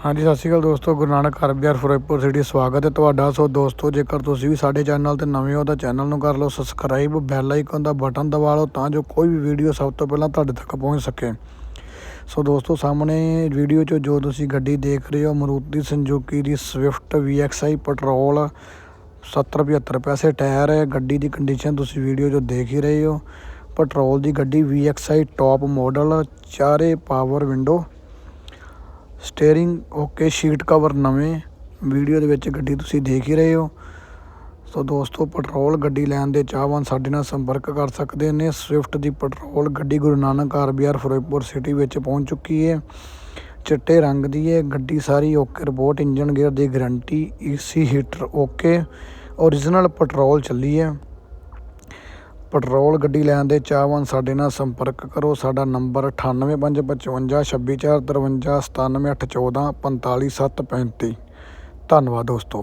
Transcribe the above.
ਹਾਂਜੀ, ਸਤਿ ਸ਼੍ਰੀ ਅਕਾਲ ਦੋਸਤੋ, ਗੁਰੂ ਨਾਨਕ ਘਰ ਬਿਹਾਰ ਫਿਰੋਜ਼ਪੁਰ ਸਿਟੀ ਸਵਾਗਤ ਹੈ ਤੁਹਾਡਾ। ਸੋ ਦੋਸਤੋ, ਜੇਕਰ ਤੁਸੀਂ ਵੀ ਸਾਡੇ ਚੈਨਲ ਤੇ ਨਵੇਂ ਹੋ ਤਾਂ ਚੈਨਲ ਨੂੰ ਕਰ ਲਓ ਸਬਸਕ੍ਰਾਈਬ ਬੈਲ ਆਈਕਨ ਦਾ ਬਟਨ ਦਬਾ ਲਓ ਤਾਂ ਜੋ ਕੋਈ ਵੀ ਵੀਡੀਓ ਸਭ ਤੋਂ ਪਹਿਲਾਂ ਤੁਹਾਡੇ ਤੱਕ ਪਹੁੰਚ ਸਕੇ। ਸੋ ਦੋਸਤੋ, ਸਾਹਮਣੇ ਵੀਡੀਓ 'ਚ ਜੋ ਤੁਸੀਂ ਗੱਡੀ ਦੇਖ ਰਹੇ ਹੋ, ਮਰੂਤੀ ਸੰਜੂਕੀ ਦੀ ਸਵਿਫਟ VXI ਪੈਟਰੋਲ 70 75 ਪੈਸੇ ਟਾਇਰ ਹੈ। ਗੱਡੀ ਦੀ ਕੰਡੀਸ਼ਨ ਤੁਸੀਂ ਵੀਡੀਓ 'ਚ ਦੇਖ ਹੀ ਰਹੇ ਹੋ। ਪੈਟਰੋਲ ਦੀ ਗੱਡੀ VXI ਟੌਪ ਮਾਡਲ ਚਾਰੇ power window steering okay seat cover ਨਵੇਂ ਵੀਡੀਓ ਦੇ ਵਿੱਚ ਗੱਡੀ ਤੁਸੀਂ ਦੇਖ ਹੀ ਰਹੇ ਹੋ। ਸੋ ਦੋਸਤੋ ਪੈਟਰੋਲ ਗੱਡੀ ਲੈਣ ਦੇ ਚਾਹਵਾਨ ਸਾਡੇ ਨਾਲ ਸੰਪਰਕ ਕਰ ਸਕਦੇ ਨੇ। ਸਵਿਫਟ ਦੀ ਪੈਟਰੋਲ ਗੱਡੀ ਗੁਰੂ ਨਾਨਕ ਕਾਰ ਬਾਜ਼ਾਰ ਫਿਰੋਜ਼ਪੁਰ ਸਿਟੀ ਵਿੱਚ ਪਹੁੰਚ ਚੁੱਕੀ ਹੈ। ਚਿੱਟੇ ਰੰਗ ਦੀ ਹੈ। ਗੱਡੀ ਸਾਰੀ ਓਕੇ ਰਿਪੋਰਟ ਇੰਜਨ ਗੇਅਰ ਦੀ guarantee AC heater okay original petrol ਚੱਲੀ ਹੈ। ਪੈਟਰੋਲ ਗੱਡੀ ਲੈਣ ਦੇ ਚਾਹਵਾਨ ਸਾਡੇ ਨਾਲ ਸੰਪਰਕ ਕਰੋ। ਸਾਡਾ ਨੰਬਰ 9855562453 97814 45735 ਧੰਨਵਾਦ ਦੋਸਤੋ।